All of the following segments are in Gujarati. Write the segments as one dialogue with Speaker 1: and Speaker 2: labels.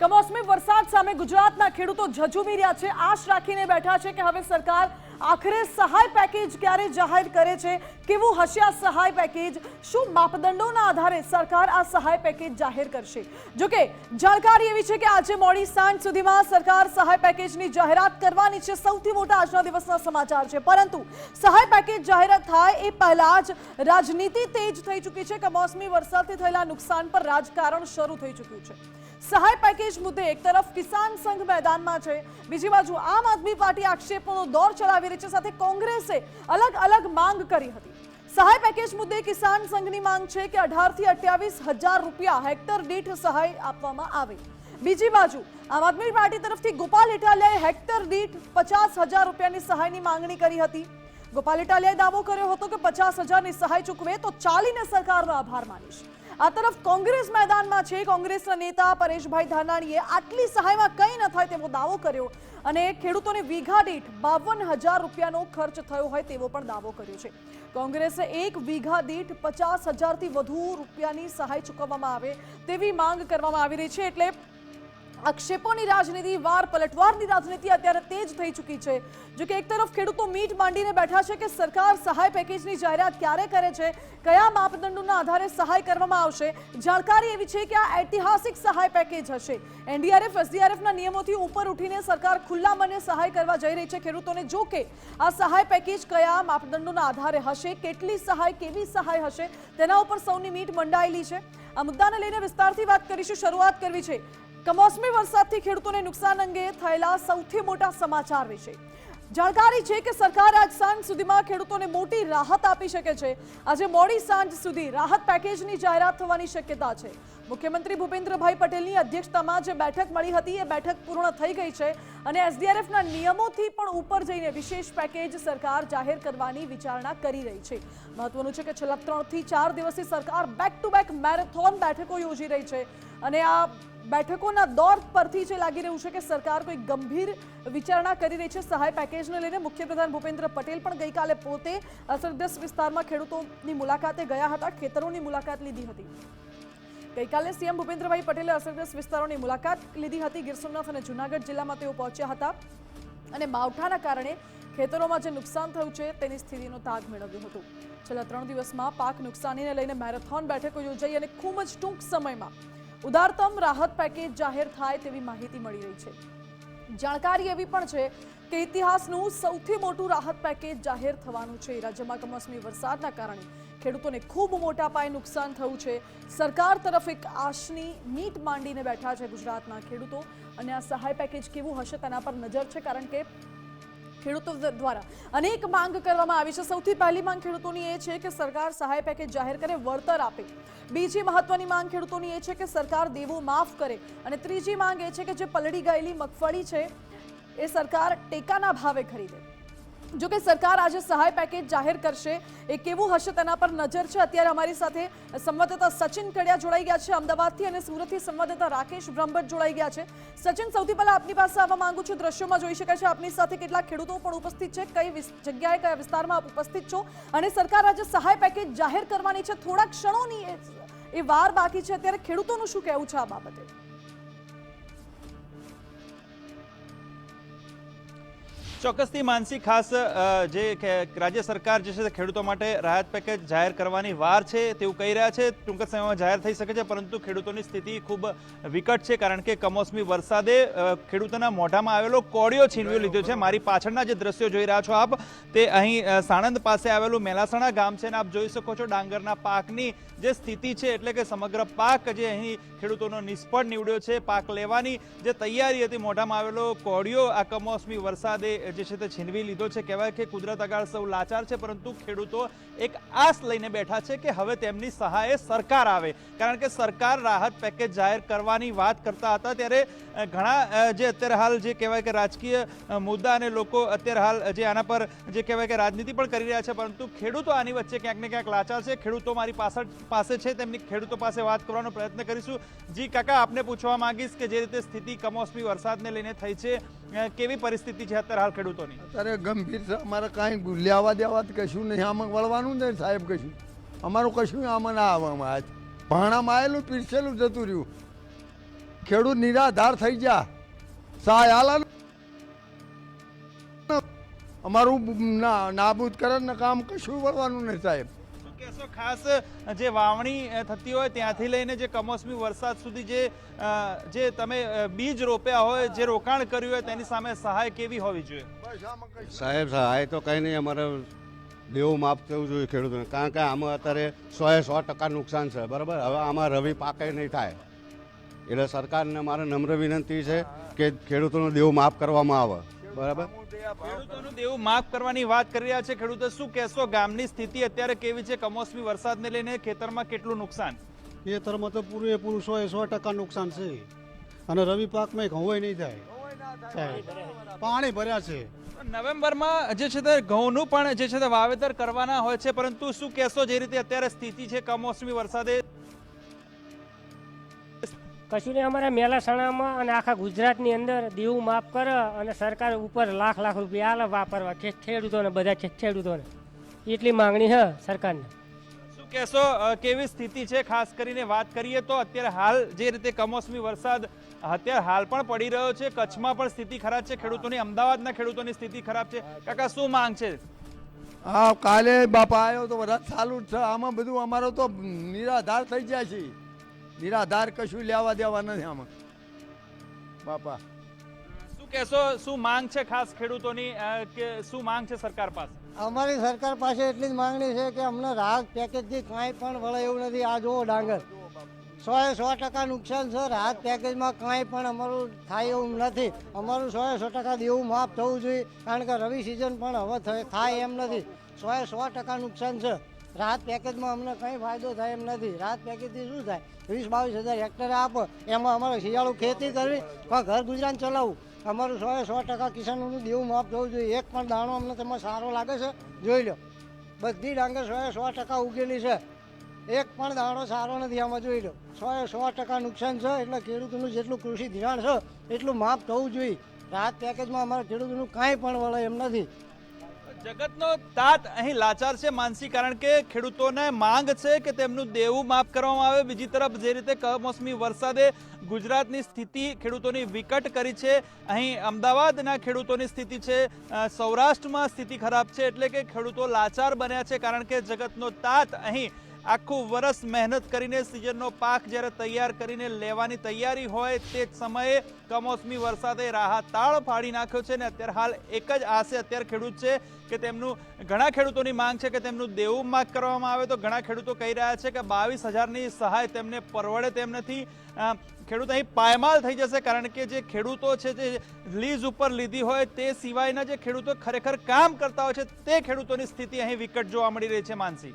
Speaker 1: કમોસમી વરસાદ સામે ગુજરાતના ખેડૂતો ઝઝૂમી રહ્યા છે. આશ રાખીને બેઠા છે કે હવે સરકાર આખરે સહાય પેકેજ ક્યારે જાહેર કરે છે? કેવું હશે આ સહાય પેકેજ? શું માપદંડોના આધારે સરકાર આ સહાય પેકેજ જાહેર કરશે? જોકે, જાણકારી એવી છે કે આજે મોડી સાંજ સુધીમાં સરકાર સહાય પેકેજની જાહેરાત કરવાની છે. સૌથી મોટા આજના દિવસના સમાચાર છે. પરંતુ સહાય પેકેજ જાહેરાત થાય એ પહેલા જ રાજનીતિ તેજ થઈ ચૂકી છે. કમોસમી વરસાદથી થયેલા નુકસાન પર રાજકારણ શરૂ થઈ ચૂક્યું છે. સહાય પેકેજ મુદ્દે એક તરફ કિસાન સંઘ મેદાનમાં છે. બીજી બાજુ આમ આદમી પાર્ટી આક્ષેપોનો દોર ચલાવી રહી છે. સાથે કોંગ્રેસે અલગ અલગ માંગ કરી હતી. સહાય પેકેજ મુદ્દે કિસાન સંઘની માંગ છે કે અઢારથી અઠ્યાવીસ હજાર રૂપિયા હેક્ટર દીઠ સહાય આપવામાં આવે. બીજી બાજુ આમ આદમી પાર્ટી તરફથી ગોપાલ ઇટાલિયાએ હેક્ટર દીઠ પચાસ હજાર રૂપિયાની સહાયની માંગણી કરી હતી. ગોપાલ ઇટાલિયાએ દાવો કર્યો હતો કે પચાસ હજારની સહાય ચૂકવે તો ચાલીને સરકારનો આભાર માનીશ. આ તરફ કોંગ્રેસ મેદાનમાં છે. કોંગ્રેસના નેતા પરેશભાઈ ધાનાણીએ આટલી સહાયમાં કંઈ ન થાય તેવો દાવો કર્યો અને ખેડૂતોને વીઘા દીઠ બાવન હજાર રૂપિયાનો ખર્ચ થયો હોય તેવો પણ દાવો કર્યો છે. કોંગ્રેસે એક વીઘા દીઠ પચાસ હજારથી વધુ રૂપિયાની સહાય ચૂકવવામાં આવે તેવી માંગ કરવામાં આવી રહી છે. એટલે આક્ષેપોની રાજનીતિ, વાર પલટવારની રાજનીતિ અત્યારે તેજ થઈ ચૂકી છે. જો કે એક તરફ ખેડૂતો મીટ માંડીને બેઠા છે કે સરકાર સહાય પેકેજની જાહેરાત ક્યારે કરે છે, કયા માપદંડોના આધારે સહાય કરવામાં આવશે, જાણકારી એવી છે કે આ ઐતિહાસિક સહાય પેકેજ હશે. એનડીઆરએફ, એસડીઆરએફના નિયમોથી ઉપર ઉઠીને સરકાર ખુલ્લા મને સહાય કરવા જઈ રહી છે. ખેડૂતોને જો કે આ સહાય પેકેજ કયા માપદંડોના આધારે હશે, કેટલી સહાય, કેવી સહાય હશે, તેના ઉપર સૌની મીટ મંડાયેલી છે. આ મુદ્દાને લઈને વિસ્તારથી વાત કરીશું, શરૂઆત કરવી છે. કમોસમી વરસાદથી ખેડૂતોને નુકસાન અંગે થયેલા સૌથી મોટા સમાચાર વિશે. જાણકારી છે કે સરકાર આજ સાંજ સુધીમાં ખેડૂતોને મોટી રાહત આપી શકે છે. આજે મોડી સાંજ સુધી રાહત પેકેજની જાહેરાત થવાની શક્યતા છે. મુખ્યમંત્રી ભૂપેન્દ્રભાઈ પટેલની અધ્યક્ષતામાં જે બેઠક મળી હતી, એ બેઠક પૂર્ણ થઈ ગઈ છે અને એસડીઆરએફના નિયમોથી પણ ઉપર જઈને વિશેષ પેકેજ સરકાર જાહેર કરવાની વિચારણા કરી રહી છે. મહત્વનું છે કે છેલ્લા ત્રણથી ચાર દિવસથી સરકાર બેક ટુ બેક મેરેથોન બેઠકો યોજી રહી છે. અને આ બેઠકોના દોર પરથી જે લાગી રહ્યું છે કે સરકાર કોઈ ગંભીર વિચારણા કરી રહી છે, સહાય પેકેજને લઈને મુખ્યપ્રધાન ભૂપેન્દ્ર પટેલ પણ ગઈકાલે પોતે અસરગ્રસ્ત વિસ્તારમાં ખેડૂતોની મુલાકાતે ગયા હતા, ખેતરોની મુલાકાત લીધી હતી. ગઈકાલે સીએમ ભૂપેન્દ્રભાઈ પટેલે અસરગ્રસ્ત વિસ્તારોની મુલાકાત લીધી હતી. ગીર સોમનાથ અને જૂનાગઢ જિલ્લામાં તેઓ પહોંચ્યા હતા અને માવઠાના કારણે ખેતરોમાં જે નુકસાન થયું છે, તેની સ્થિતિનો તાગ મેળવ્યો હતો. છેલ્લા ત્રણ દિવસમાં પાક નુકસાનીને લઈને મેરેથોન બેઠકો યોજાઈ અને ખૂબ જ ટૂંક સમયમાં ઉદારતમ રાહત પેકેજ જાહેર થાય તેવી માહિતી મળી રહી છે. જાણકારી એવી પણ છે કે ઇતિહાસનું સૌથી મોટું રાહત પેકેજ જાહેર થવાનું છે. રાજ્યમાં કમોસમી વરસાદના કારણે ખેડૂતોને ખૂબ મોટા પાયે નુકસાન થયું છે. સરકાર તરફ એક આશની મીટ માંડીને બેઠા છે ગુજરાતના ખેડૂતો. અને આ સહાય પેકેજ કેવું હશે તેના પર નજર છે, કારણ કે ખેડૂતો દ્વારા અનેક માંગ કરવામાં આવી છે. સૌથી પહેલી માંગ ખેડૂતોની એ છે કે સરકાર સહાય પેકેજ જાહેર કરે, વળતર આપે. બીજી મહત્વની માંગ ખેડૂતોની એ છે કે સરકાર દેવું માફ કરે. અને ત્રીજી માંગ એ છે કે જે પલળી ગયેલી મગફળી છે, એ સરકાર ટેકાના ભાવે ખરીદે. જો કે સરકાર આજે સહાય પેકેજ જાહેર કરશે, એ કેવું હશે તેના પર નજર છે. અત્યારે અમારી સાથે સંવાદદાતા સચિન કડિયા જોડાઈ ગયા છે અમદાવાદથી અને સુરતથી સંવાદદાતા રાકેશ બ્રહ્મભટ્ટ જોડાઈ ગયા છે. સચિન, સૌથી પહેલા આપની પાસે આવવા માંગુ છું. દ્રશ્યોમાં જોઈ શકાય છે આપની સાથે કેટલાક ખેડૂતો પણ ઉપસ્થિત છે. કઈ જગ્યાએ, કયા વિસ્તારમાં આપ ઉપસ્થિત છો? અને સરકાર આજે સહાય પેકેજ જાહેર કરવાની છે. થોડા ક્ષણોની એ વાર બાકી છે. અત્યારે ખેડૂતોનું શું કહેવું છે આ બાબતે?
Speaker 2: ચોક્કસથી માનસી, ખાસ જે રાજ્ય સરકાર જે છે તે ખેડૂતો માટે રાહત પેકેજ જાહેર કરવાની વાર છે તેવું કહી રહ્યા છે. ટૂંક સમયમાં જાહેર થઈ શકે છે, પરંતુ ખેડૂતોની સ્થિતિ ખૂબ વિકટ છે કારણ કે કમોસમી વરસાદે ખેડૂતોના મોઢામાં આવેલો કોળિયો છીનવી લીધો છે. મારી પાછળના જે દ્રશ્યો જોઈ રહ્યા છો આપ, તે અહીં સાણંદ પાસે આવેલું મેલાસણા ગામ છે અને આપ જોઈ શકો છો ડાંગરના પાકની જે સ્થિતિ છે એટલે કે સમગ્ર પાક જે અહીં ખેડૂતોનો નિષ્ફળ નીવડ્યો છે. પાક લેવાની જે તૈયારી હતી, મોઢામાં આવેલો કોળિયો આ કમોસમી વરસાદે જે છે તે છીનવી લીધો છે. કહેવાય કે કુદરત આગળ સૌ લાચાર છે, પરંતુ ખેડૂતો એક આસ લઈને બેઠા છે કે હવે તેમની સહાયે સરકાર આવે. કારણ કે સરકાર રાહત પેકેજ જાહેર કરવાની વાત કરતા હતા ત્યારે ઘણા જે અત્યારે હાલ જે કહેવાય કે રાજકીય મુદ્દા અને લોકો અત્યારે હાલ જે આના પર જે કહેવાય કે રાજનીતિ પણ કરી રહ્યા છે, પરંતુ ખેડૂતો આની વચ્ચે ક્યાંક ને ક્યાંક લાચાર છે. ખેડૂતો મારી પાછળ, પાસે છે તેમની ખેડૂતો પાસે વાત કરવાનો પ્રયત્ન કરીશું. જી કાકા, આપને પૂછવા માંગીશ કે જે રીતે સ્થિતિ કમોસમી વરસાદને લઈને થઈ છે કેવી પરિસ્થિતિ છે અત્યારે હાલ? ખેડૂતોની?
Speaker 3: અત્યારે ગંભીર છે. અમારે કાંઈ લેવા દેવા કશું નહીં. આમાં વળવાનું નહીં સાહેબ કશું. અમારું કશું આમાં ના આવવામાં આજ ભાણામાં આવેલું પીરસેલું જતું રહ્યું. ખેડૂત નિરાધાર થઈ ગયા. સહાય આલા અમારું નાબૂદ કરે ને કામ કશું વળવાનું નહીં સાહેબ.
Speaker 2: કહેશો, ખાસ જે વાવણી થતી હોય ત્યાંથી લઈને જે કમોસમી વરસાદ સુધી જે જે તમે બીજ રોપ્યા હોય, જે રોકાણ કર્યું હોય તેની સામે સહાય કેવી હોવી જોઈએ?
Speaker 4: સાહેબ, સહાય તો કંઈ નહીં, અમારે દેવું માફ થવું જોઈએ ખેડૂતોને. કારણ કે આમાં અત્યારે સોએ સો ટકા નુકસાન છે, બરાબર? હવે આમાં રવિ પાકે નહીં થાય. એટલે સરકારને મારે નમ્ર વિનંતી છે કે ખેડૂતોનું દેવું માફ કરવામાં આવે. બરાબર.
Speaker 2: ખેડૂતોનું દેવું માફ કરવાની વાત કરી રહ્યા છે. ખેડૂતો શું કહેશો? ગામની સ્થિતિ અત્યારે કેવી છે? કમોસમી વરસાદને લઈને ખેતરમાં કેટલું નુકસાન?
Speaker 5: ખેતરમાં તો પૂરેપૂરું સો એ સો ટકા નુકસાન છે. અને રવિ પાકમાં ઘઉં નહીં થાય. પાણી ભર્યા છે.
Speaker 2: નવેમ્બરમાં જે છે તે ઘઉંનું પણ જે છે તે વાવેતર કરવાના હોય છે. પરંતુ શું કહેશો? જે રીતે અત્યારે સ્થિતિ છે કમોસમી વરસાદે
Speaker 6: કશું નહીં અમારા મેલાસણામાં અને આખા ગુજરાતની અંદર દેવું માફ કરે અને સરકાર ઉપર લાખ લાખ રૂપિયા આલે વાપરવા. ખે- ખેડૂતોને બધા ખે- ખેડૂતોને. એટલી માંગણી છે સરકારને.
Speaker 2: શું કહેશો? કેવી સ્થિતિ છે? ખાસ કરીને વાત કરીએ તો અત્યારે હાલ જે રીતે કમોસમી વરસાદ અત્યારે હાલ પણ પડી રહ્યો છે. કચ્છમાં પણ સ્થિતિ ખરાબ છે. ખેડૂતોની અમદાવાદના ખેડૂતોની સ્થિતિ ખરાબ છે. કાકા શું માંગ છે?
Speaker 3: હા કાલે બાપા આવ્યો તો વરસાદ ચાલુ જ છે. આમાં બધું અમારો તો નિરાધાર થઈ જાય છે. નિરાધાર કશું લેવા દેવા નથી આમાં. બાપા.
Speaker 2: શું કહેશો શું માંગ છે ખાસ ખેડૂતોની? કે શું માંગ છે સરકાર પાસે?
Speaker 7: અમારી સરકાર પાસે એટલી જ માંગણી છે કે અમને રાહત પેકેજથી કાંઈ પણ વળે એવું નથી. આ જુઓ ડાંગર. સો એ સો ટકા નુકસાન છે રાહત પેકેજમાં કાંઈ પણ અમારું થાય એવું નથી. અમારું સો એ સો ટકા દેવું માફ થવું જોઈએ કારણ કે રવિ સિઝન પણ હવે થાય એમ નથી. સો એ સો ટકા નુકસાન છે. રાહત પેકેજમાં અમને કંઈ ફાયદો થાય એમ નથી. રાહત પેકેજથી શું થાય? વીસ બાવીસ હજાર હેક્ટરે આપો. એમાં અમારે શિયાળુ ખેતી કરવી. કાં ઘર ગુજરાન ચલાવવું અમારું સો સો ટકા કિસાનોનું દેવું માફ થવું જોઈએ. એક પણ દાણો અમને તેમાં સારો લાગે છે? જોઈ લો. બધી ડાંગર સો સો ટકા ઉગેલી છે. એક પણ દાણો સારો નથી, આમાં જોઈ લો. સો સો ટકા નુકસાન છે, એટલે ખેડૂતોનું જેટલું કૃષિ ધિરાણ છે, એટલું માફ થવું જોઈએ. રાહત પેકેજમાં અમારા ખેડૂતોનું કાંઈ પણ વળે એમ નથી.
Speaker 2: જગતનો તાત અહીં લાચાર છે માનસી, કારણ કે ખેડૂતોને માંગ છે કે તેમનું દેવું માફ કરવામાં આવે. બીજી તરફ, જે રીતે કમોસમી વરસાદે ગુજરાતની સ્થિતિ ખેડૂતોની વિકટ કરી છે, અહીં અમદાવાદના ખેડૂતોની સ્થિતિ છે સૌરાષ્ટ્રમાં સ્થિતિ ખરાબ છે, એટલે કે ખેડૂતો લાચાર બન્યા છે, કારણ કે જગતનો તાત અહીં આખું વરસ મહેનત કરીને સિઝનનો પાક જ્યારે તૈયાર કરીને લેવાની તૈયારી હોય તે જ સમયે કમોસમી વરસાદે રાહતાળ ફાડી નાખ્યો છે ને અત્યારે હાલ એક જ આશે અત્યારે ખેડૂત છે કે તેમનું, ઘણા ખેડૂતોની માંગ છે કે તેમનું દેવું માગ કરવામાં આવે તો ઘણા ખેડૂતો કહી રહ્યા છે કે બાવીસ હજારની સહાય તેમને પરવડે તેમ નથી. ખેડૂત અહીં પાયમાલ થઈ જશે કારણ કે જે ખેડૂતો છે, જે લીઝ ઉપર લીધી હોય તે સિવાયના જે ખેડૂતો ખરેખર કામ કરતા હોય છે તે ખેડૂતોની સ્થિતિ અહીં વિકટ જોવા મળી રહી છે માનસી.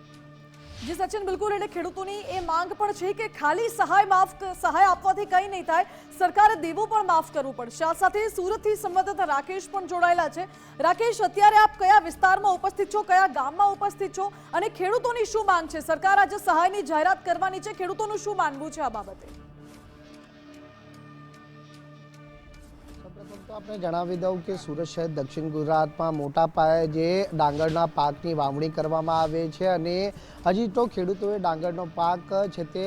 Speaker 1: જી સચિન બિલકુલ એટલે ખેડૂતોની એ માંગ પણ છે કે ખાલી સહાય માફ સહાય આપવાથી કંઈ નહીં થાય. સરકારે દેવું પણ માફ કરવું પડશે. આ સાથે સુરતથી સંવાદદાતા રાકેશ પણ જોડાયેલા છે. રાકેશ, અત્યારે આપ કયા વિસ્તારમાં ઉપસ્થિત છો? કયા ગામમાં ઉપસ્થિત છો? અને ખેડૂતોની શું માંગ છે? સરકાર આજે સહાયની જાહેરાત કરવાની છે. ખેડૂતોનું શું માનવું છે આ બાબતે?
Speaker 8: આપણે જણાવી દઉં કે સુરત શહેર દક્ષિણ ગુજરાતમાં મોટા પાયે જે ડાંગરના પાકની વાવણી કરવામાં આવે છે અને હજી તો ખેડૂતોએ ડાંગરનો પાક છે તે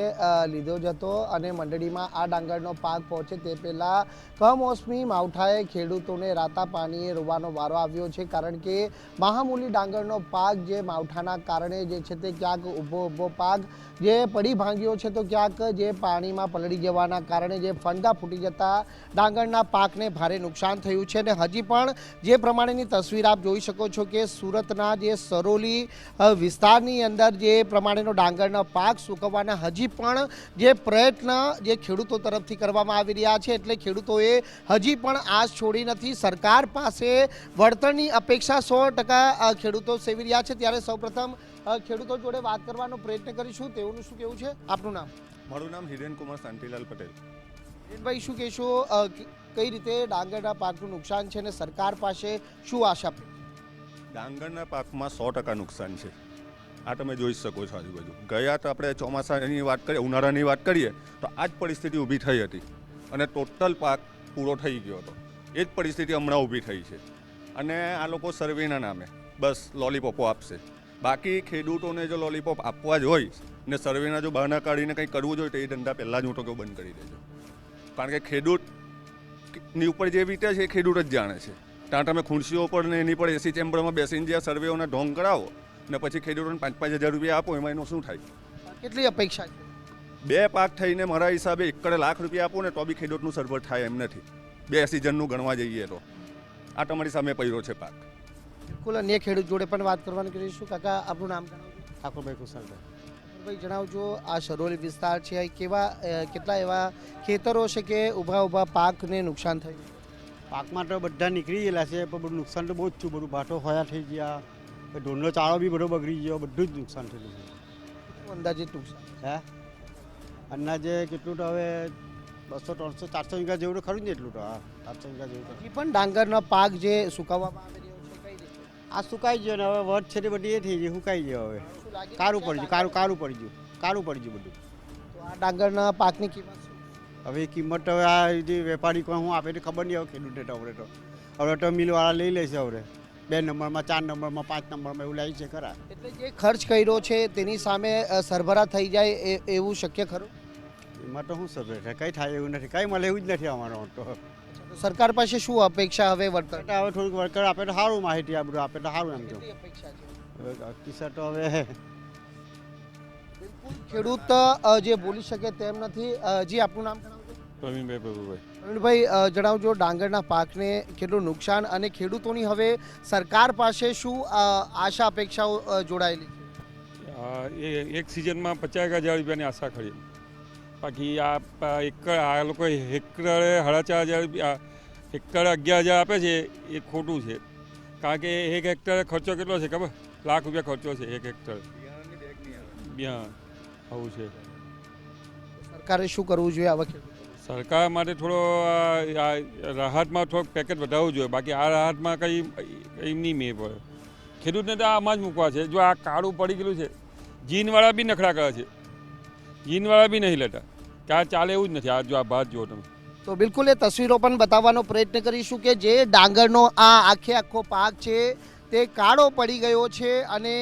Speaker 8: લીધો જ હતો અને મંડળીમાં આ ડાંગરનો પાક પહોંચે તે પહેલાં કમોસમી માવઠાએ ખેડૂતોને રાતા પાણીએ રોવાનો વારો આવ્યો છે કારણ કે મહામૂલી ડાંગરનો પાક જે માવઠાના કારણે જે છે તે ક્યાંક ઊભો ઊભો પાક જે પડી ભાંગ્યો છે તો ક્યાંક જે પાણીમાં પલળી જવાના કારણે જે ફંડા ફૂટી જતા ડાંગરના પાકને ભારે નુકસાન થયું છે અને હજી પણ જે પ્રમાણેની તસવીર આપ જોઈ શકો છો કે સુરતના જે સરોલી વિસ્તારની અંદર જે પ્રમાણેનો ડાંગરનો પાક સૂકવવાના હજી પણ જે પ્રયત્ન જે ખેડૂતો તરફથી કરવામાં આવી રહ્યા છે એટલે ખેડૂતોએ હજી પણ આશ છોડી નથી. સરકાર પાસે વળતરની અપેક્ષા સો ટકા ખેડૂતો સેવી રહ્યા છે. ત્યારે સૌપ્રથમ ખેડૂતો જોડે વાત કરવાનો પ્રયત્ન કરીશું. તેઓનું શું કેવું છે? આપનું નામ?
Speaker 9: મારું નામ હિરેન કુમાર શાંતિલાલ પટેલ.
Speaker 8: હિરેનભાઈ શું કહેશો? કઈ રીતે ડાંગરના પાકનું નુકસાન છે અને સરકાર પાસે શું આશા?
Speaker 9: ડાંગરના પાકમાં સો ટકા નુકસાન છે. આ તમે જોઈ શકો છો આજુબાજુ. ગયા તો આપણે ચોમાસાની વાત કરીએ, ઉનાળાની વાત કરીએ, તો આ જ પરિસ્થિતિ ઊભી થઈ હતી. અને ટોટલ પાક પૂરો થઈ ગયો હતો. એ જ પરિસ્થિતિ હમણાં ઊભી થઈ છે. અને આ લોકો સર્વેના નામે બસ લોલીપોપો આપશે. બાકી ખેડૂતોને જો લોલીપોપ આપવા જ હોય ને સર્વેના જો બહાના કાઢીને કંઈ કરવું જોઈએ તો એ ધંધા પહેલાં જ હું તો બંધ કરી દેજો. કારણ કે ખેડૂતની ઉપર જે વીતે છે એ ખેડૂત જ જાણે છે. ત્યાં તમે ખુરશીઓ પર ને એની પર એસી ચેમ્બરમાં બેસીને જ્યાં સર્વેઓના ઢોંગ કરાવો ને પછી ખેડૂતોને પાંચ પાંચ હજાર રૂપિયા આપો એમાં એનું શું થાય?
Speaker 8: કેટલી અપેક્ષા છે?
Speaker 9: બે પાક થઈને મારા હિસાબે એકડે લાખ રૂપિયા આપો ને તો બી ખેડૂતનું સરભર થાય એમ નથી. બે સિઝનનું ગણવા જઈએ તો. આ તમારી સામે પડ્યો છે પાક.
Speaker 8: બિલકુલ અન્ય ખેડૂત જોડે પણ વાત કરવાની કરીશું. કાકા આપણું નામ જણાવજો
Speaker 5: ઠાકોરભાઈ કુશલભાઈ
Speaker 8: ભાઈ જણાવજો આ શરોલી વિસ્તાર છે કેવા કેટલા એવા ખેતરો છે કે ઊભા ઊભા પાકને નુકસાન થયું?
Speaker 5: પાકમાં તો બધા નીકળી ગયેલા છે પણ બધું નુકસાન તો બહુ જ થયું. બધું બાટો હોયા થઈ ગયા. ઢોરનો ચાળો બી બધો બગડી ગયો બધું જ નુકસાન થયેલું છે.
Speaker 8: નુકસાન
Speaker 5: હે? અંદાજે કેટલું તો હવે બસો ત્રણસો ચારસો વીઘા જેવું તો ખરું ને એટલું તો હા ચારસો વીઘા જેવું
Speaker 8: પણ ડાંગરનો પાક જે સુકાવવામાં આવી
Speaker 5: આ સુકાઈ ગયો ને હવે વધ છે તે બધી એ થઈ ગઈ સુકાઈ ગયો હવે. કારું પડી ગયું કારું કારું પડી ગયું કારું પડી ગયું બધું.
Speaker 8: તો આ ડાંગરના પાકની કિંમત
Speaker 5: હવે કિંમત હવે આ જે વેપારી કોઈ હું આપે તો ખબર નહીં હવે ખેડૂતે તો હવે તો. હવે તો મિલવાળા લઈ લેશે હવે બે નંબરમાં ચાર નંબરમાં પાંચ નંબરમાં એવું લાવી છે ખરા.
Speaker 8: એટલે જે ખર્ચ કર્યો છે તેની સામે સરભરા થઈ જાય એ- એવું શક્ય ખરું?
Speaker 5: એમાં તો શું સભે છે કંઈ થાય એવું નથી કંઈ મળે એવું જ નથી અમારો તો.
Speaker 8: તો સરકાર પાસે શું અપેક્ષા હવે વળતર
Speaker 5: હવે થોડુંક વર્કર આપે તો સારું માહિતી આ બધું આપે તો સારું એમ તો.
Speaker 8: કેટલી અપેક્ષા છે?
Speaker 5: કિસ્સા તો હવે
Speaker 8: ખેડૂત જે બોલી શકે તેમ નથી. જી આપનું નામ?
Speaker 10: પ્રવીણભાઈ પ્રભુભાઈ.
Speaker 8: પ્રવીણભાઈ જણાવજો ડાંગરના પાકને કેટલું નુકસાન અને ખેડૂતોની હવે સરકાર પાસે શું આશા અપેક્ષાઓ જોડાયેલી
Speaker 10: એ એક સિઝનમાં પચાસ હજાર રૂપિયાની આશા ખરી. બાકી આ એક આ લોકો હેક્ટરે સાડા ચાર હજાર રૂપિયા હેક્ટરે અગિયાર હજાર આપે છે એ ખોટું છે. કારણ કે એક હેક્ટરે ખર્ચો કેટલો છે ખબર? લાખ રૂપિયા ખર્ચો છે એક હેક્ટર. આવું. છે.
Speaker 8: સરકારે શું કરવું જોઈએ આ ખેડૂતો
Speaker 10: સરકાર માટે થોડો રાહતમાં થોડોક પેકેજ વધારવું જોઈએ. બાકી આ રાહતમાં કંઈ કંઈ નહીં મેળ પડે ખેડૂતને તો આમાં જ મૂકવા છે. જો આ કાળું પડી ગયેલું છે, જીનવાળા બી નખરા કરે છે. જીનવાળા બી નહીં લેતા. કે ચાલે એવું જ નથી. આ જો આ ભાત જુઓ તમે.
Speaker 8: તો બિલકુલ એ તસવીરો પણ બતાવવાનો પ્રયત્ન કરીશું કે જે ડાંગરનો આ આખે આખો પાક છે, તે કાળો પડી ગયો છે અને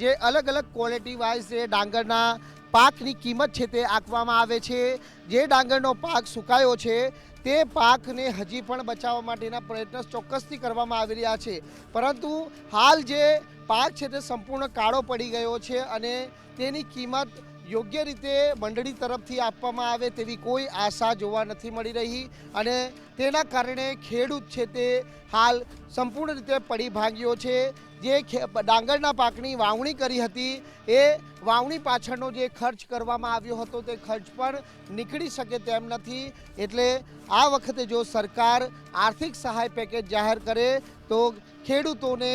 Speaker 8: જે અલગ અલગ ક્વોલિટી વાઇઝ જે ડાંગરના પાકની કિંમત છે તે આંકવામાં આવે છે. જે ડાંગરનો પાક સુકાયો છે, તે પાકને હજી પણ બચાવવા માટેના પ્રયત્નો ચોક્કસથી કરવામાં આવી રહ્યા છે. પરંતુ હાલ જે પાક છે તે સંપૂર્ણ કાળો પડી ગયો છે અને તેની કિંમત યોગ્ય રીતે મંડળી તરફથી આપવામાં આવે તેવી કોઈ આશા જોવા નથી મળી રહી અને તેના કારણે ખેડૂત છે તે હાલ સંપૂર્ણ રીતે પડી ભાગ્યો છે. જે ડાંગરના પાકની વાવણી કરી હતી, એ વાવણી પાછળનો જે ખર્ચ કરવામાં આવ્યો હતો, તે ખર્ચ પણ નીકળી શકે તેમ નથી. એટલે આ વખતે જો સરકાર આર્થિક સહાય પેકેજ જાહેર કરે, તો ખેડૂતોને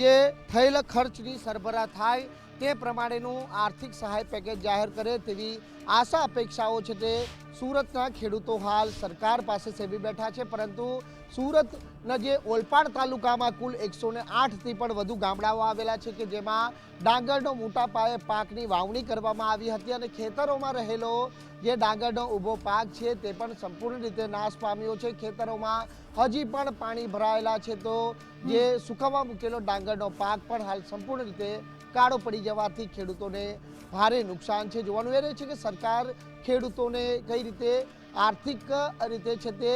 Speaker 8: જે થયેલા ખર્ચની સરભરા થાય તે પ્રમાણેનું આર્થિક સહાય પેકેજ જાહેર કરે તેવી આશા અપેક્ષાઓ છે તે સુરતના ખેડૂતો હાલ સરકાર પાસે સેવી બેઠા છે. પરંતુ સુરતના જે ઓલપાડ તાલુકામાં કુલ એકસો ને આઠથી પણ વધુ ગામડાઓ આવેલા છે કે જેમાં ડાંગરનો મોટા પાયે પાકની વાવણી કરવામાં આવી હતી અને ખેતરોમાં રહેલો જે ડાંગરનો ઊભો પાક છે તે પણ સંપૂર્ણ રીતે નાશ પામ્યો છે. ખેતરોમાં હજી પણ પાણી ભરાયેલા છે તો જે સુકાવા મૂકેલો ડાંગરનો પાક પણ હાલ સંપૂર્ણ રીતે કાળો પડી જવાથી ખેડૂતોને ભારે નુકસાન છે. જોવાનું એ રહે છે કે સરકાર ખેડૂતોને કઈ રીતે આર્થિક રીતે છે તે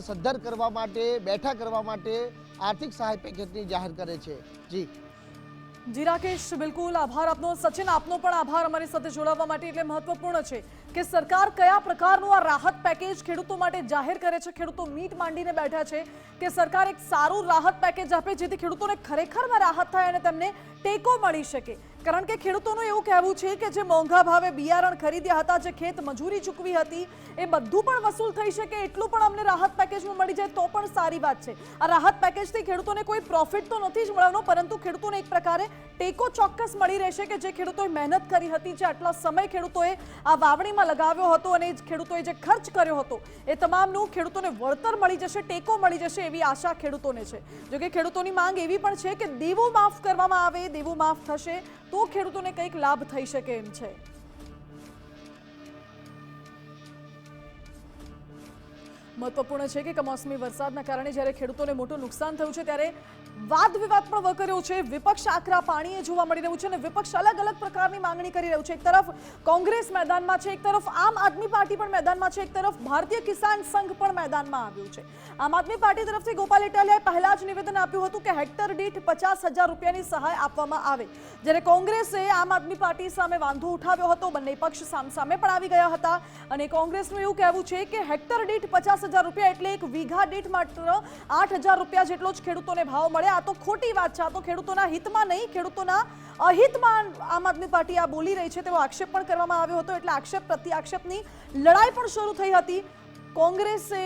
Speaker 8: સદ્ધર કરવા માટે, બેઠા કરવા માટે આર્થિક સહાય પેકેજની જાહેર કરે છે. જી.
Speaker 1: જી, રાકેશ, બિલકુલ. આભાર આપનો, સચિન, આપનો પણ આભાર અમારી સાથે જોડાવા માટે એટલે મહત્વપૂર્ણ છે. કે સરકાર કયા પ્રકારનું આ રાહત પેકેજ ખેડૂતો માટે જાહેર કરે છે? ખેડૂતો મીટ માંડીને બેઠા છે કે સરકાર એક સારું રાહત પેકેજ આપે જેથી ખેડૂતોને ખરેખરમાં રાહત થાય અને તેમને ટેકો મળી શકે. કારણ કે ખેડૂતોનું એવું કહેવું છે કે જે મોંઘા ભાવે બિયારણ ખરીદ્યા હતા, જે ખેત મજૂરી ચૂકવી હતી, એ બધું પણ વસૂલ થઈ શકે, એટલું પણ અમને રાહત પેકેજમાં મળી જાય તો પણ સારી વાત છે. આ રાહત પેકેજથી ખેડૂતોને કોઈ પ્રોફિટ તો નથી જ મળવાનો, પરંતુ ખેડૂતોને એક પ્રકારે ટેકો ચોક્કસ મળી રહેશે કે જે ખેડૂતોએ મહેનત કરી હતી, જે આટલા સમય ખેડૂતોએ આ વાવણીમાં લગાવ્યો હતો અને ખેડૂતોએ જે ખર્ચ કર્યો હતો, એ તમામનું ખેડૂતોને વળતર મળી જશે, ટેકો મળી જશે એવી આશા ખેડૂતોને છે. જોકે ખેડૂતોની માંગ એવી પણ છે કે દેવું માફ કરવામાં આવે, દેવું માફ થશે, તો ખેડૂતોને કંઈક લાભ થઈ શકે એમ છે. મહત્વપૂર્ણ છે કે કમોસમી વરસાદના કારણે જ્યારે ખેડૂતોને મોટું નુકસાન થયું છે, ત્યારે વાદ વિવાદ પણ વકર્યો છે. વિપક્ષ આકરા પાણીએ જોવા મળી રહ્યું છે અને વિપક્ષ અલગ અલગ પ્રકારની માંગણી કરી રહ્યું છે. એક તરફ કોંગ્રેસ મેદાનમાં છે, એક તરફ આમ આદમી પાર્ટી પણ મેદાનમાં છે, એક તરફ ભારતીય કિસાન સંઘ પણ મેદાનમાં આવ્યું છે. આમ આદમી પાર્ટી તરફથી ગોપાલ ઇટાલિયાએ પહેલા જ નિવેદન આપ્યું હતું કે હેક્ટર દીઠ પચાસ હજાર રૂપિયાની સહાય આપવામાં આવે. જ્યારે કોંગ્રેસે આમ આદમી પાર્ટી સામે વાંધો ઉઠાવ્યો હતો, બંને પક્ષ સામસામે પણ આવી ગયા હતા અને કોંગ્રેસનું એવું કહેવું છે કે હેક્ટર દીઠ પચાસ હજાર રૂપિયા એટલે એક વીઘા દીઠ માત્ર આઠ હજાર રૂપિયા જેટલો જ ખેડૂતોને ભાવ મળે. આ તો ખોટી વાત છે. આ તો ખેડૂતોના હિતમાં નહીં, ખેડૂતોના અહિતમાં આમ આદમી પાર્ટી આ બોલી રહી છે. તેવો આક્ષેપ પણ કરવામાં આવ્યો હતો. એટલે આક્ષેપ પ્રતિ આક્ષેપની લડાઈ પણ શરૂ થઈ હતી. કોંગ્રેસે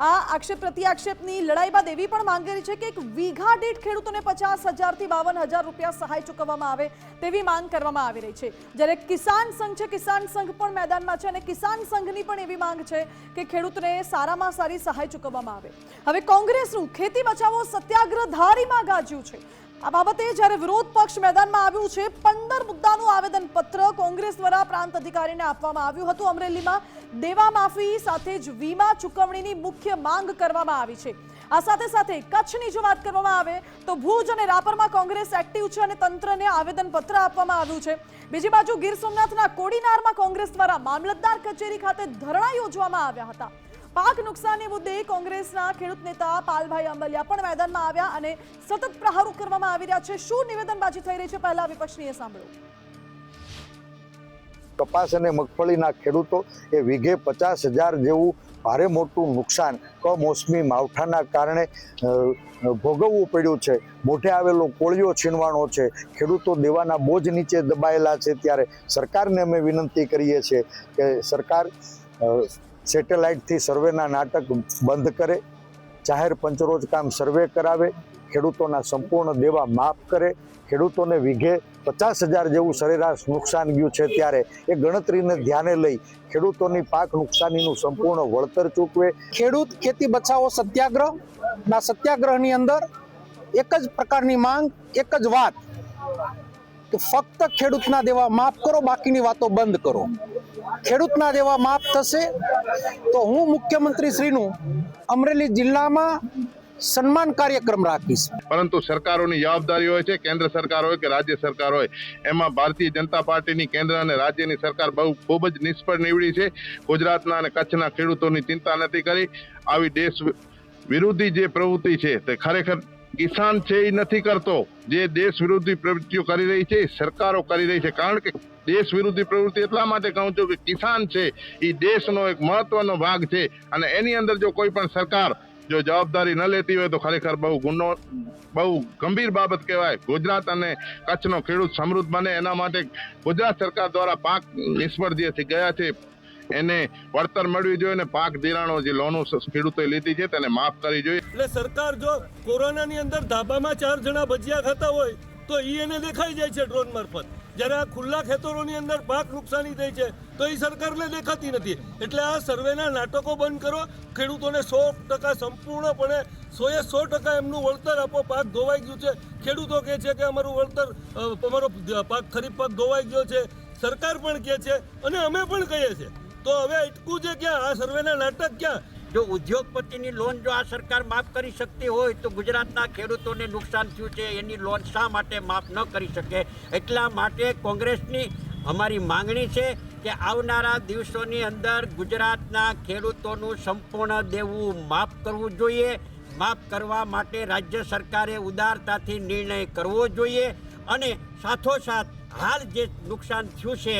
Speaker 1: આ આક્ષેપ પ્રતિ આક્ષેપની લડાઈ બાદ એવી પણ માંગ કરી છે કે એક વીઘા દીઠ ખેડૂતોને પચાસ હજારથી બાવન હજાર રૂપિયા સહાય ચૂકવવામાં આવે તેવી માંગ કરવામાં આવી રહી છે. જ્યારે કિસાન સંઘ છે, કિસાન સંઘ પણ મેદાનમાં છે અને કિસાન સંઘની પણ એવી માંગ છે કે ખેડૂતને સારામાં સારી સહાય ચૂકવવામાં આવે. હવે કોંગ્રેસનું ખેતી બચાવો સત્યાગ્રહ ધારીમાં ગાજ્યું છે. આ બાબતે જ્યારે વિરોધ પક્ષ મેદાનમાં આવ્યું છે, પંદર મુદ્દાનું આવેદન પત્ર કોંગ્રેસ દ્વારા પ્રાંત અધિકારીને આપવામાં આવ્યું હતું. અમરેલીમાં દેવા માફી સાથે જ વીમા ચૂકવણીની મુખ્ય માંગ કરવામાં આવી છે. આ સાથે સાથે કચ્છની જો વાત કરવામાં આવે તો ભુજ અને રાપરમાં કોંગ્રેસ એક્ટિવ છે અને તંત્રને આવેદન પત્ર આપવામાં આવ્યું છે. બીજી બાજુ ગીર સોમનાથના કોડીનારમાં કોંગ્રેસ દ્વારા મામલતદાર કચેરી ખાતે ધરણા યોજવામાં આવ્યા હતા. પાક નુકસાનની મુદ્દે કોંગ્રેસના ખેડૂત નેતા પાલભાઈ આંબલિયા પણ મેદાનમાં આવ્યા અને સતત પ્રહારો કરવામાં આવી રહ્યા છે. શું નિવેદનબાજી થઈ રહી છે? પહેલા વિપક્ષનીએ એ સાંભળો
Speaker 11: કપાસ અને મગફળીના ખેડૂતો એ વીઘે પચાસ હજાર જેવું ભારે મોટું નુકસાન, કમોસમી માવઠાના કારણે ભોગવવું પડ્યું છે. મોઢે આવેલો કોળિયો છીનવાનો છે. ખેડૂતો દેવાના બોજ નીચે દબાયેલા છે ત્યારે સરકારને અમે વિનંતી કરીએ છીએ કે સરકાર સેટેલાઇટથી સર્વેના નાટક બંધ કરે, જાહેર પંચરોજ કામ સર્વે કરાવે, ખેડૂતોના સંપૂર્ણ દેવા માફ કરે, ખેડૂતોને વીઘે પચાસ હજાર જેવું સરેરાશ નુકસાન ગયું છે ત્યારે એ ગણતરીને ધ્યાને લઈ ખેડૂતોની પાક નુકસાનીનું સંપૂર્ણ વળતર ચૂકવે.
Speaker 8: ખેડૂત ખેતી બચાવો સત્યાગ્રહ, ના સત્યાગ્રહની અંદર એક જ પ્રકારની માંગ, એક જ વાત. કે ફક્ત ખેડૂતના દેવા માફ કરો, બાકીની વાતો બંધ કરો. ખેડૂતના દેવા માફ થશે તો હું મુખ્યમંત્રી શ્રીનું અમરેલી જિલ્લામાં સન્માન કાર્યક્રમ રાખીશ.
Speaker 12: પરંતુ સરકારોની જવાબદારી હોય છે, કેન્દ્ર સરકાર હોય કે રાજ્ય સરકાર હોય, એમાં ભારતીય જનતા પાર્ટીની કેન્દ્ર અને રાજ્યની સરકાર બહુ, ખૂબ જ નિષ્ફળ નીવડી છે. ગુજરાતના અને કચ્છના ખેડૂતોની ચિંતા નથી કરી. આવી દેશ વિરોધી જે પ્રવૃત્તિ છે તે ખરેખર કિસાન છે એ નથી કરતો. જે દેશ વિરોધી પ્રવૃત્તિઓ કરી રહી છે સરકારો કરી રહી છે. કારણ કે દેશ વિરોધી પ્રવૃત્તિ એટલા માટે કહું છું કે કિસાન છે, એ દેશનો એક મહત્વનો ભાગ છે. અને એની અંદર જો કોઈ પણ સરકાર જો જવાબદારી ન લેતી હોય તો ખરેખર બહુ ગુનો, બહુ ગંભીર બાબત કહેવાય. ગુજરાત અને કચ્છનો ખેડૂત સમૃદ્ધ બને. એના માટે ગુજરાત સરકાર દ્વારા પાક નિષ્ફળ જે ગયા છે એને વળતર મળવી જોઈએ અને પાક ધિરાણો જે લોનો ખેડૂતોએ લીધી છે તેને માફ કરવી જોઈએ.
Speaker 10: એટલે સરકાર જો કોરોનાની અંદર ધાબામાં ચાર જણા ભજીયા ખાતા હોય, તો ઈ એને દેખાઈ જાય છે ડ્રોન મારફત. જ્યારે આ ખુલ્લા ખેતરોની અંદર પાક નુકસાની થઈ છે, તો એ સરકારને દેખાતી નથી. એટલે આ સર્વેના નાટકો બંધ કરો. ખેડૂતોને સો ટકા સંપૂર્ણપણે સોએ સો ટકા એમનું વળતર આપો. પાક ધોવાઈ ગયું છે. ખેડૂતો કહે છે કે અમારું વળતર અમારો પાક ખરીફ પાક ધોવાઈ ગયો છે. સરકાર પણ કહે છે અને અમે પણ કહીએ છીએ. તો હવે અટકું છે ક્યાં? આ સર્વેના નાટક ક્યાં?
Speaker 13: જો ઉદ્યોગપતિની લોન જો આ સરકાર માફ કરી શકતી હોય તો ગુજરાતના ખેડૂતોને નુકસાન થયું છે. એની લોન શા માટે માફ ન કરી શકે? એટલા માટે કોંગ્રેસની અમારી માંગણી છે કે આવનારા દિવસોની અંદર ગુજરાતના ખેડૂતોનું સંપૂર્ણ દેવું માફ કરવું જોઈએ. માફ કરવા માટે રાજ્ય સરકારે ઉદારતાથી નિર્ણય કરવો જોઈએ અને સાથોસાથ હાલ જે નુકસાન થયું છે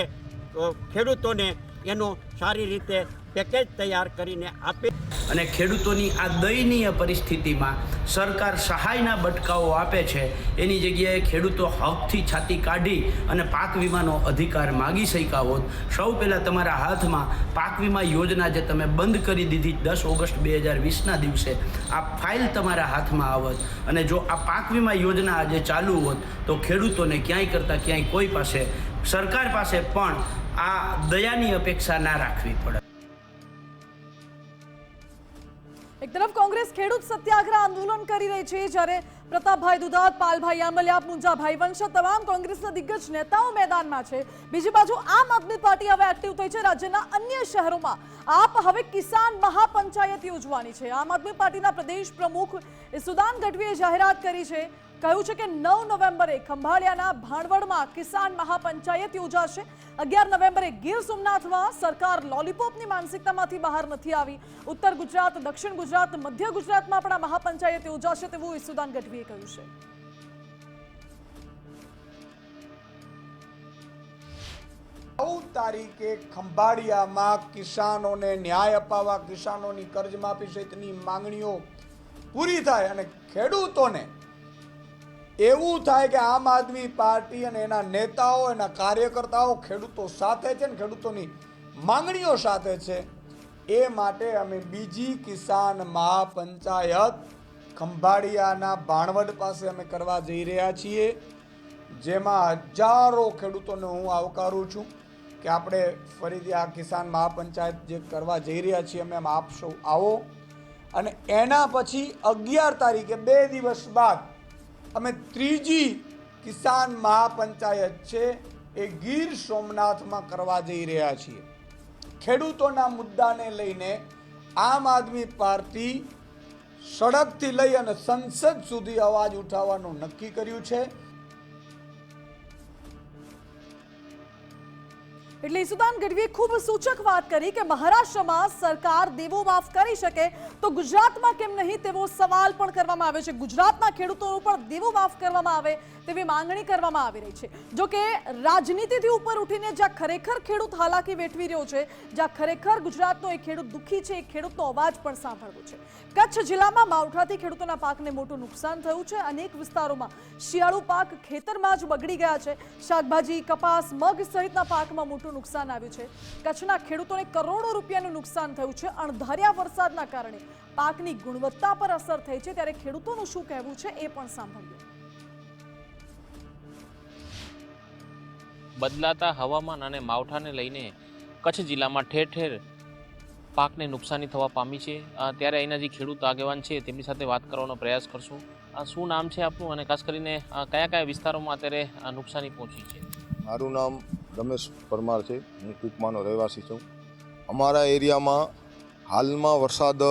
Speaker 13: ખેડૂતોને એનું સારી રીતે પેકેજ તૈયાર કરીને આપે.
Speaker 14: અને ખેડૂતોની આ દયનીય પરિસ્થિતિમાં સરકાર સહાયના બટકાઓ આપે છે. એની જગ્યાએ ખેડૂતો હકથી છાતી કાઢી અને પાક વીમાનો અધિકાર માગી શક્યા હોત. સૌ પહેલાં તમારા હાથમાં પાક વીમા યોજના જે તમે બંધ કરી દીધી દસ ઓગસ્ટ બે હજાર વીસના દિવસે, આ ફાઇલ તમારા હાથમાં આવત. અને જો આ પાક વીમા યોજના આજે ચાલુ હોત, તો ખેડૂતોને ક્યાંય કરતાં ક્યાંય કોઈ પાસે, સરકાર પાસે પણ આ દયાની અપેક્ષા ના રાખવી પડે.
Speaker 1: એક તરફ કોંગ્રેસ ખેડૂત સત્યાગ્રહ આંદોલન કરી રહી છે, જ્યારે પ્રતાપભાઈ દુધાત, પાલભાઈ આંબલિયા, મુંજાભાઈ વંશ તમામ કોંગ્રેસના દિગ્ગજ નેતાઓ મેદાનમાં છે. બીજી બાજુ આમ આદમી પાર્ટી હવે એક્ટિવ થઈ છે. રાજ્યના અન્ય શહેરોમાં આપ હવે કિસાન મહાપંચાયત યોજવાની છે. આમ આદમી પાર્ટીના પ્રદેશ પ્રમુખ સુદાન ગઢવીએ જાહેરાત કરી છે. કહ્યું છે કે નવ નવેમ્બરે ખંભાળિયાના ભાણવડમાં કિસાન મહાપંચાયત યોજાશે. અગિયાર નવેમ્બરે ગીર સોમનાથમાં સરકાર લોલીપોપની માનસિકતામાંથી બહાર નથી આવી. ઉત્તર ગુજરાત, દક્ષિણ ગુજરાત, મધ્ય ગુજરાતમાં પણ આ મહાપંચાયત યોજાશે તેવું ઈસુદાન ગઢવીએ કહ્યું છે.
Speaker 15: નવ તારીખે ખંભાળિયામાં કિસાનોને ન્યાય અપાવવા, કિસાનોની કર્જમાફી સહિતની માંગણીઓ પૂરી થાય અને ખેડૂતોને એવું થાય કે આમ આદમી પાર્ટી અને એના નેતાઓ, એના કાર્યકર્તાઓ ખેડૂતો સાથે છે ને ખેડૂતોની માંગણીઓ સાથે છે, એ માટે અમે બીજી કિસાન મહાપંચાયત ખંભાળિયાના ભાણવડ પાસે અમે કરવા જઈ રહ્યા છીએ, જેમાં હજારો ખેડૂતોને હું આવકારું છું કે આપણે ફરીથી આ કિસાન મહાપંચાયત જે કરવા જઈ રહ્યા છીએ, અમે આપ આવો. અને એના પછી અગિયાર તારીખે બે દિવસ બાદ અમે ત્રીજી કિસાન મહાપંચાયત છે, એ ગીર સોમનાથમાં કરવા જઈ રહ્યા છીએ. ખેડૂતોના મુદ્દાને લઈને આમ આદમી પાર્ટી સડકથી લઈ અને સંસદ સુધી અવાજ ઉઠાવવાનું નક્કી કર્યું છે.
Speaker 1: એટલે ઈસુદાન ગઢવીએ ખૂબ સૂચક વાત કરી કે મહારાષ્ટ્રમાં સરકાર દેવો માફ કરી શકે તો ગુજરાતમાં કેમ નહીં તેવો સવાલ પણ કરવામાં આવે છે. ગુજરાતના ખેડૂતોનું પણ દેવો માફ કરવામાં આવે તેવી માંગણી કરવામાં આવી રહી છે. જો કે રાજનીતિથી ઉપર ઉઠીને જ્યાં ખરેખર ખેડૂત હાલાકી વેઠવી રહ્યો છે, જ્યાં ખરેખર ગુજરાતનો એ ખેડૂત દુઃખી છે એ ખેડૂતનો અવાજ પણ સાંભળવો છે. કચ્છ જિલ્લામાં માવઠાથી ખેડૂતોના પાકને મોટું નુકસાન થયું છે. અનેક વિસ્તારોમાં શિયાળુ પાક ખેતરમાં જ બગડી ગયા છે. શાકભાજી, કપાસ, મગ સહિતના પાકમાં મોટું નુકસાન આવ્યું છે. કચ્છના ખેડૂતોને કરોડો રૂપિયાનું નુકસાન થયું છે. અણધાર્યા વરસાદના કારણે પાકની ગુણવત્તા પર અસર થઈ છે. ત્યારે ખેડૂતોનું શું કહેવું છે એ પણ સાંભળ્યું
Speaker 16: બદલાતા હવામાન અને માવઠાને લઈને કચ્છ જિલ્લામાં ઠેર ઠેર પાકને નુકસાની થવા પામી છે. ત્યારે અહીંના જે ખેડૂત આગેવાન છે, તેમની સાથે વાત કરવાનો પ્રયાસ કરશું. શું નામ છે આપનું? અને ખાસ કરીને કયા કયા વિસ્તારોમાં અત્યારે નુકસાની પહોંચી છે?
Speaker 17: મારું નામ રમેશ પરમાર છે. હું કુકમાનો રહેવાસી છું. અમારા એરિયામાં હાલમાં વરસાદ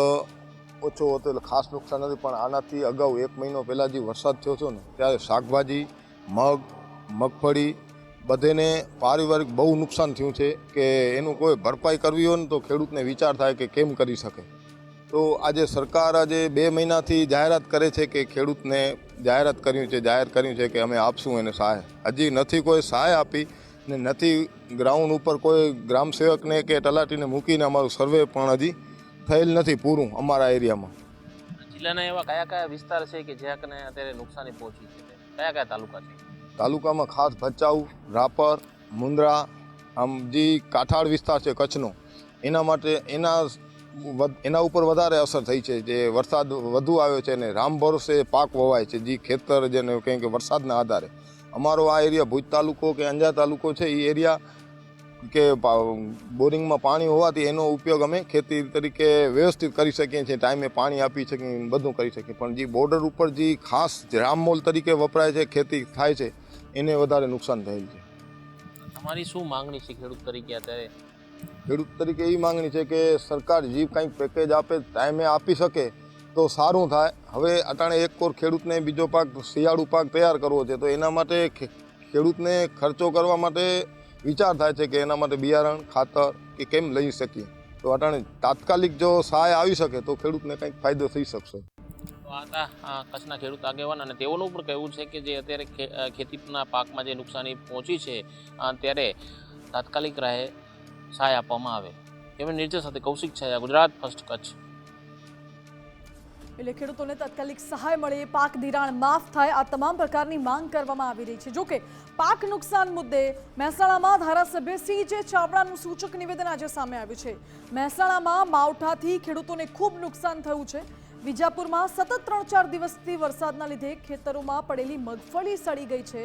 Speaker 17: ઓછો હતો એટલે ખાસ નુકસાન નથી, પણ આનાથી અગાઉ એક મહિનો પહેલાં જે વરસાદ થયો હતો ને, ત્યારે શાકભાજી, મગ, મગફળી બધેને પારિવારિક બહુ નુકસાન થયું છે કે એનું કોઈ ભરપાઈ કરવી હોય ને તો ખેડૂતને વિચાર થાય કે કેમ કરી શકે. તો આજે સરકાર આજે બે મહિનાથી જાહેરાત કરે છે કે ખેડૂતને જાહેરાત કર્યું છે, જાહેર કર્યું છે કે અમે આપશું એને સહાય. હજી નથી કોઈ સહાય આપી ને નથી ગ્રાઉન્ડ ઉપર કોઈ ગ્રામ સેવકને કે તલાટીને મૂકીને અમારું સર્વે પણ હજી થયેલ નથી પૂરું અમારા એરિયામાં.
Speaker 16: જિલ્લાના એવા કયા કયા વિસ્તાર છે કે જ્યાં કને અત્યારે નુકસાની પહોંચી છે? કયા કયા તાલુકા છે?
Speaker 17: તાલુકામાં ખાસ ભચાઉ, રાપર, મુંદ્રા, આમ જે કાંઠાળ વિસ્તાર છે કચ્છનો, એના માટે એના એના ઉપર વધારે અસર થઈ છે. જે વરસાદ વધુ આવ્યો છે અને રામ ભરોસે પાક વવાય છે. જે ખેતર જેને કંઈ કે વરસાદના આધારે. અમારો આ એરિયા ભુજ તાલુકો કે અંજા તાલુકો છે એ એરિયા કે બોરિંગમાં પાણી હોવાથી એનો ઉપયોગ અમે ખેતી તરીકે વ્યવસ્થિત કરી શકીએ છીએ. ટાઈમે પાણી આપી શકીએ બધું કરી શકીએ. પણ જે બોર્ડર ઉપર જે ખાસ રામમોલ તરીકે વપરાય છે, ખેતી થાય છે એને વધારે નુકસાન થયેલ છે.
Speaker 16: તમારી શું માંગણી છે ખેડૂત તરીકે અત્યારે?
Speaker 17: ખેડૂત તરીકે એવી માંગણી છે કે સરકાર જે કંઈક પેકેજ આપે ટાઈમે આપી શકે તો સારું થાય. હવે અટાણે એક કોર ખેડૂતને બીજો પાક શિયાળુ પાક તૈયાર કરવો છે તો એના માટે ખેડૂતને ખર્ચો કરવા માટે વિચાર થાય છે કે એના માટે બિયારણ ખાતર કે કેમ લઈ શકીએ. તો અટાણે તાત્કાલિક જો સહાય આવી શકે તો ખેડૂતને કંઈક ફાયદો થઈ શકશે.
Speaker 16: આ હતા કચ્છના ખેડૂત આગેવાન અને તેઓનું પણ કહેવું છે કે જે અત્યારે ખેતીના પાકમાં જે નુકસાની પહોંચી છે ત્યારે તાત્કાલિક રાહે સહાય આપવામાં આવે. કેમેરા નિર્દેશ સાથે કૌશિક છાયા, ગુજરાત ફર્સ્ટ કચ્છ.
Speaker 1: એટલે ખેડૂતોને તાત્કાલિક સહાય મળે પાક ધિરાણ માફ થાય, આ તમામ પ્રકારની માંગ કરવામાં આવી રહી છે. જોકે, પાક નુકસાન મુદ્દે મહેસાણામાં ધારાસભ્ય સિંહ જે ચાવડાનું સૂચક નિવેદન આજે સામે આવ્યું છે. મહેસાણામાં માવઠાથી ખેડૂતોને ખૂબ નુકસાન થયું છે. વિજાપુરમાં સતત ત્રણ ચાર દિવસથી વરસાદના લીધે ખેતરોમાં પડેલી મગફળી સડી ગઈ છે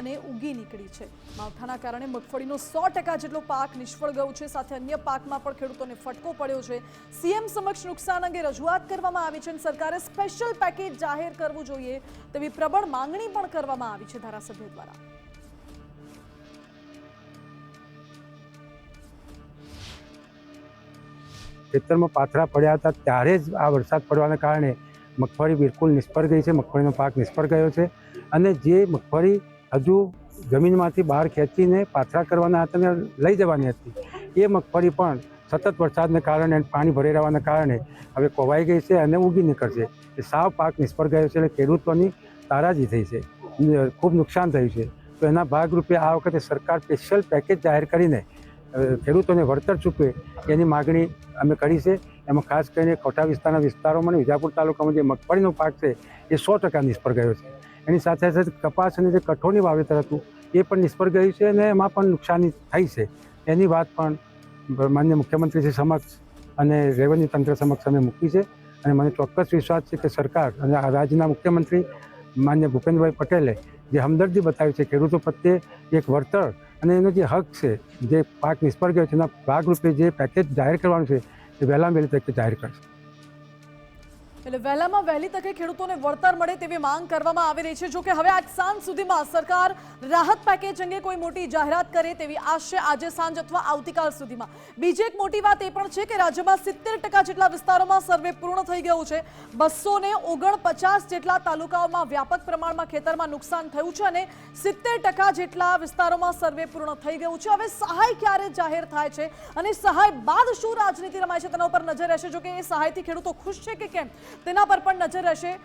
Speaker 1: અને ઉગી નીકળી છે. માવઠાના કારણે મગફળીનો સો ટકા જેટલો પાક નિષ્ફળ ગયો છે, સાથે અન્ય પાકમાં પણ ખેડૂતોને ફટકો પડ્યો છે. સીએમ સમક્ષ નુકસાન અંગે રજૂઆત કરવામાં આવી છે અને સરકારે સ્પેશિયલ પેકેજ જાહેર કરવું જોઈએ તેવી પ્રબળ માંગણી પણ કરવામાં આવી છે ધારાસભ્ય દ્વારા.
Speaker 18: ખેતરમાં પાથરા પડ્યા હતા ત્યારે જ આ વરસાદ પડવાના કારણે મગફળી બિલકુલ નિષ્ફળ ગઈ છે, મગફળીનો પાક નિષ્ફળ ગયો છે અને જે મગફળી હજુ જમીનમાંથી બહાર ખેંચીને પાથરા કરવાના હતા અને લઈ જવાની હતી, એ મગફળી પણ સતત વરસાદને કારણે પાણી ભરાઈ રહેવાના કારણે હવે કોવાઈ ગઈ છે અને ઉગી નીકળશે. એ સાવ પાક નિષ્ફળ ગયો છે એટલે ખેડૂતોની તારાજી થઈ છે. ખૂબ નુકસાન થયું છે. તો એના ભાગરૂપે આ વખતે સરકાર સ્પેશિયલ પેકેજ જાહેર કરીને ખેડૂતોને વળતર ચૂકવે એની માગણી અમે કરી છે. એમાં ખાસ કરીને કોઠા વિસ્તારના વિસ્તારોમાં અને વિજાપુર તાલુકામાં જે મગફળીનો પાક છે, એ સો ટકા નિષ્ફળ ગયો છે. એની સાથે સાથે કપાસ અને જે કઠોળની વાવેતર હતું, એ પણ નિષ્ફળ ગયું છે અને એમાં પણ નુકસાની થઈ છે. એની વાત પણ માન્ય મુખ્યમંત્રીશ્રી સમક્ષ અને રેવન્યુ તંત્ર સમક્ષ અમે મૂકી છે. અને મને ચોક્કસ વિશ્વાસ છે કે સરકાર અને આ રાજ્યના મુખ્યમંત્રી માન્ય ભૂપેન્દ્રભાઈ પટેલે જે હમદર્દી બતાવી છે, ખેડૂતો પ્રત્યે એક વળતર અને એનો જે હક છે, જે પાક નિષ્ફળ ગયો છે, એના ભાગરૂપે જે પેકેજ જાહેર કરવાનું છે, એ વહેલામાં વહેલી તકે જાહેર કરશે.
Speaker 1: એટલે વહેલામાં વહેલી તકે ખેડૂતોને વળતર મળે તેવી માંગ કરવામાં આવી રહી છે. જોકે હવે આજ સાંજ સુધીમાં સરકાર રાહત પેકેજ અંગે કોઈ મોટી જાહેરાત કરે તેવી આશય આજે સાંજ અથવા આવતીકાલ સુધીમાં. બીજી એક મોટી વાત એ પણ છે કે રાજ્યમાં સિત્તેર ટકા જેટલા વિસ્તારોમાં સર્વે પૂર્ણ થઈ ગયું છે. બસો ને ઓગણપચાસ જેટલા તાલુકાઓમાં વ્યાપક પ્રમાણમાં ખેતરમાં નુકસાન થયું છે અને સિત્તેર ટકા જેટલા વિસ્તારોમાં સર્વે પૂર્ણ થઈ ગયું છે. હવે સહાય ક્યારે જાહેર થાય છે અને સહાય બાદ શું રાજનીતિ રમાય છે તેના ઉપર નજર રહેશે. જો કે એ સહાયથી ખેડૂતો ખુશ છે કે કેમ? તેના પર પણ નજર રહેશે